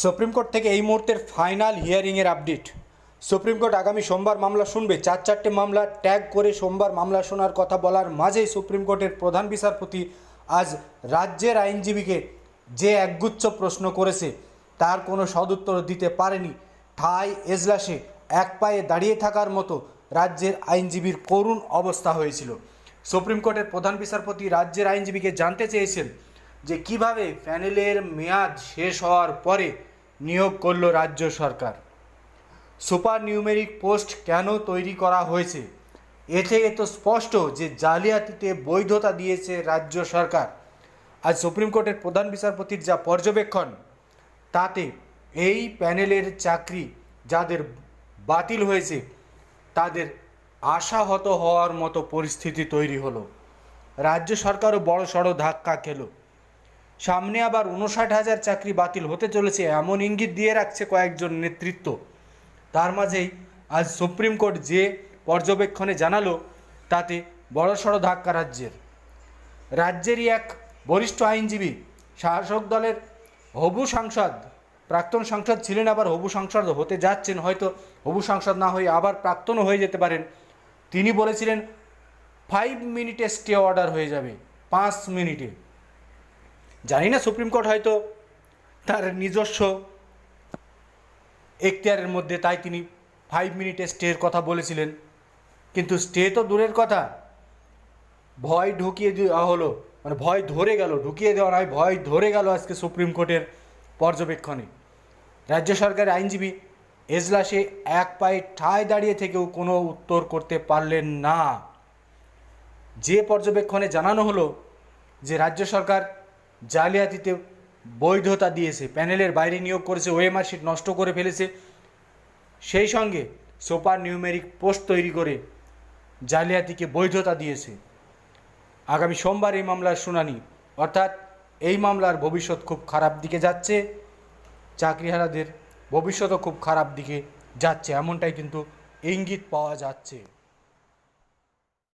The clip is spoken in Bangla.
সুপ্রিম কোর্ট থেকে এই মুহূর্তের ফাইনাল হিয়ারিংয়ের আপডেট। সুপ্রিম কোর্ট আগামী সোমবার মামলা শুনবে। চার চারটে মামলা ট্যাগ করে সোমবার মামলা শোনার কথা বলার মাঝেই সুপ্রিম কোর্টের প্রধান বিচারপতি আজ রাজ্যের আইনজীবীকে যে একগুচ্ছ প্রশ্ন করেছে, তার কোনো সদুত্তর দিতে পারেনি। ঠাই এজলাসে এক পায়ে দাঁড়িয়ে থাকার মতো রাজ্যের আইনজীবীর করুণ অবস্থা হয়েছিল। সুপ্রিম কোর্টের প্রধান বিচারপতি রাজ্যের আইনজীবীকে জানতে চেয়েছেন যে কীভাবে প্যানেলের মেয়াদ শেষ হওয়ার পরে নিয়োগ করল রাজ্য সরকার। সুপার নিউমেরিক পোস্ট কেন তৈরি করা হয়েছে? এ থেকে তো স্পষ্ট যে জালিয়াতিতে বৈধতা দিয়েছে রাজ্য সরকার। আজ সুপ্রিম কোর্টের প্রধান বিচারপতির যা পর্যবেক্ষণ, তাতে এই প্যানেলের চাকরি যাদের বাতিল হয়েছে, তাদের আশাহত হওয়ার মতো পরিস্থিতি তৈরি হলো। রাজ্য সরকারও বড় সড়ো ধাক্কা খেলো। সামনে আবার উনষাট হাজার চাকরি বাতিল হতে চলেছে, এমন ইঙ্গিত দিয়ে রাখছে কয়েকজন নেতৃত্ব। তার মাঝেই আজ সুপ্রিম কোর্ট যে পর্যবেক্ষণে জানালো, তাতে বড়সড় ধাক্কা রাজ্যের। রাজ্যেরই এক বরিষ্ঠ আইনজীবী, শাসক দলের হবু সাংসদ, প্রাক্তন সাংসদ ছিলেন, আবার হবু সাংসদ হতে যাচ্ছেন, হয়তো হবু সাংসদ না হয়ে আবার প্রাক্তনও হয়ে যেতে পারেন। তিনি বলেছিলেন, ফাইভ মিনিটে স্টে অর্ডার হয়ে যাবে, পাঁচ মিনিটে। জানি না সুপ্রিম কোর্ট হয়তো তার নিজস্ব এখতিয়ারের মধ্যে তাই তিনি ফাইভ মিনিটে স্টের কথা বলেছিলেন। কিন্তু স্টে তো দূরের কথা। ভয় ঢুকিয়ে দেওয়া হলো মানে ভয় ধরে গেল, ঢুকিয়ে দেওয়া নয়, ভয় ধরে গেল আজকে সুপ্রিম কোর্টের পর্যবেক্ষণে। রাজ্য সরকারের আইনজীবী এজলাসে এক পায়ে ঠায় দাঁড়িয়ে থেকেও কোনো উত্তর করতে পারলেন না। যে পর্যবেক্ষণে জানানো হলো যে রাজ্য সরকার জালিয়াতিতে বৈধতা দিয়েছে, প্যানেলের বাইরে নিয়োগ করেছে ওএমআর শিট নষ্ট করে ফেলেছে। সেই সঙ্গে সুপার নিউমেরিক পোস্ট তৈরি করে জালিয়াতিকে বৈধতা দিয়েছে। আগামী সোমবার এই মামলার শুনানি, অর্থাৎ এই মামলার ভবিষ্যৎ খুব খারাপ দিকে যাচ্ছে, চাকরিহারাদের ভবিষ্যৎও খুব খারাপ দিকে যাচ্ছে, এমনটাই কিন্তু ইঙ্গিত পাওয়া যাচ্ছে।